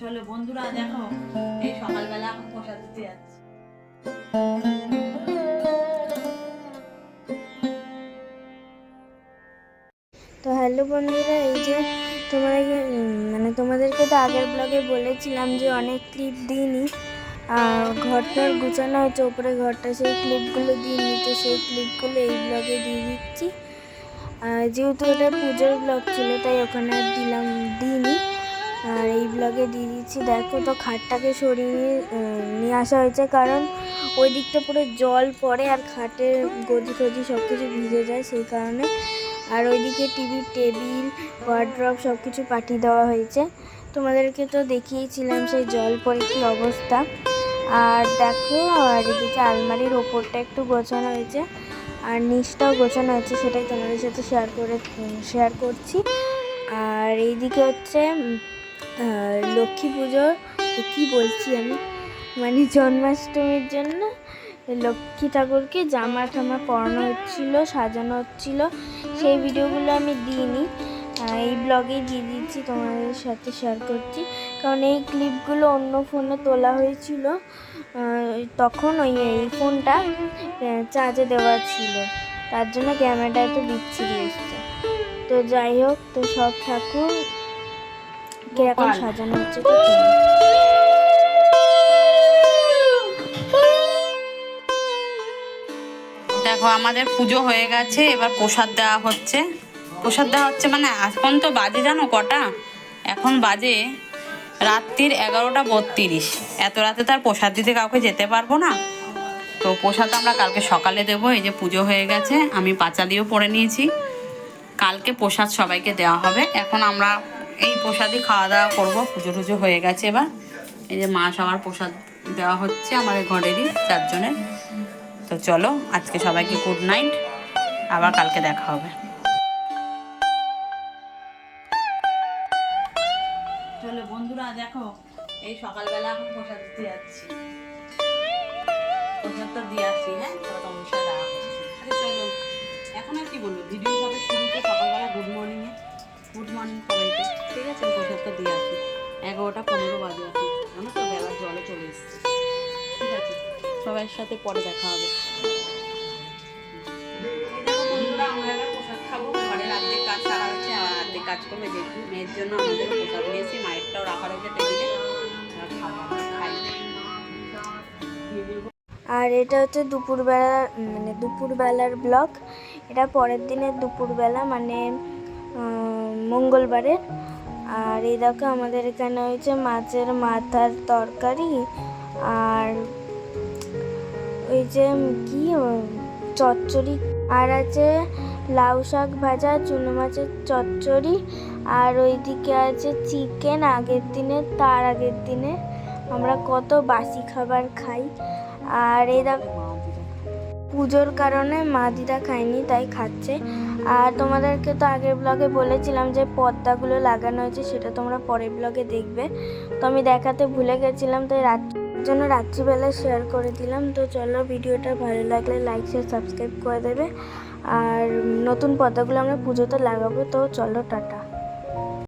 চলো বন্ধুরা, দেখো, এই সকালবেলা এখন প্রসাদ দিতে যাচ্ছি। তো হ্যালো বন্ধুরা, এই যে তোমরা মানে তোমাদেরকে তো আগের ব্লগে বলেছিলাম যে অনেক ক্লিপ দিইনি। ঘরটার গুছানো হচ্ছে, ওপরে ঘরটা সেই ক্লিপগুলো দিইনি, তো সেই ক্লিপগুলো এই ব্লগে দিয়ে দিচ্ছি। যেহেতু এটা পুজোর ব্লগ ছিল, তাই ওখানে দিলাম, দিইনি। আর এই ব্লগে দিয়ে দিচ্ছি, দেখো তো খাটটাকে সরিয়ে নিয়ে আসা হয়েছে, কারণ ওই দিকটা পুরো জল পড়ে আর খাটের গদি ফদি সব কিছু ভিজে যায় সেই কারণে। আর ওইদিকে টিভির টেবিল ওয়ার্ড্রপ সব কিছু পাঠিয়ে দেওয়া হয়েছে। তোমাদেরকে তো দেখিয়েছিলাম সেই জল পরে কী অবস্থা। আর দেখো, আর এদিকে আলমারির ওপরটা একটু গোছানো হয়েছে, আর নিচটাও গোছানো হয়েছে, সেটাই তোমাদের সাথে শেয়ার করে শেয়ার করছি। আর এইদিকে হচ্ছে লক্ষ্মী পুজোর কী বলছি আমি? মানে জন্মাষ্টমীর জন্য লক্ষ্মী ঠাকুরকে জামা ঠামা পরানো হচ্ছিল, সাজানো হচ্ছিল। সেই ভিডিওগুলো আমি দিইনি। এই ব্লগেই দিয়ে দিচ্ছি, তোমাদের সাথে শেয়ার করছি। কারণ এই ক্লিপগুলো অন্য ফোনে তোলা হয়েছিল। তখন ওই, এই ফোনটা চার্জে দেওয়া ছিল। তার জন্য ক্যামেরাটা এত বিচ্ছিরি এসছে তো যাই হোক, তো সব ঠাকুর কীরকম গোপাল। সাজানো হচ্ছে দেখো আমাদের পুজো হয়ে গেছে এবার প্রসাদ দেওয়া হচ্ছে। প্রসাদ দেওয়া হচ্ছে মানে এখন তো বাজে জানো কটা? এখন বাজে রাত্রির এগারোটা বত্রিশ। এত রাতে তার প্রসাদ দিতে কাউকে যেতে পারব না। তো প্রসাদ আমরা কালকে সকালে দেবো এই যে পুজো হয়ে গেছে। আমি পাঁচালিও পরে নিয়েছি। কালকে প্রসাদ সবাইকে দেওয়া হবে। এখন আমরা এই প্রসাদই খাওয়া দাওয়া করব। পুজো টুজো হয়ে গেছে এবার। এই যে মা সবার প্রসাদ দেওয়া হচ্ছে আমাদের ঘরেরই চারজনের। তো চলো, আজকে সবাইকে গুড নাইট আবার কালকে দেখা হবে। চলো বন্ধুরা, দেখো, এই সকালবেলা এখন প্রসাদ দিতে যাচ্ছি প্রসাদটা দিয়ে আসি হ্যাঁ? চলো এখন আর কি বলব? ভিডিও সবে শুরুতে সকালবেলা গুড মর্নিংয়ে গুড মর্নিং ঠিক আছে, আমি দিয়ে আসি। এগারোটা পনেরো বাজে আসি জানো তো বেলার জলে চলে এসছে। ঠিক আছে সাথে পরে দেখা হবে। আর এটা হচ্ছে দুপুরবেলা মানে দুপুরবেলার ব্লগ। এটা পরের দিনের দুপুরবেলা মানে মঙ্গলবারের। আর এই দেখো আমাদের এখানে হয়েছে মাছের মাথার তরকারি আর ওই যে কি, চচ্চড়ি আর আছে লাউ শাক ভাজা, চুনো মাছের চচ্চড়ি আর ওইদিকে আছে চিকেন, আগের দিনে, তার আগের দিনে আমরা কত বাসি খাবার খাই। আর এই পুজোর কারণে মা দিদা খায়নি, তাই খাচ্ছে। আর তোমাদেরকে তো আগের ব্লগে বলেছিলাম যে পর্দাগুলো লাগানো হয়েছে, সেটা তোমরা পরের ব্লগে দেখবে। তো আমি দেখাতে ভুলে গেছিলাম, তাই রাত জন্য রাত্রিবেলায় শেয়ার করে দিলাম। তো চলো ভিডিওটা ভালো লাগলে লাইক শেয়ার সাবস্ক্রাইব করে দেবে। আর নতুন পর্দাগুলো আমরা পুজোতে লাগাবো, তো চলো টাটা।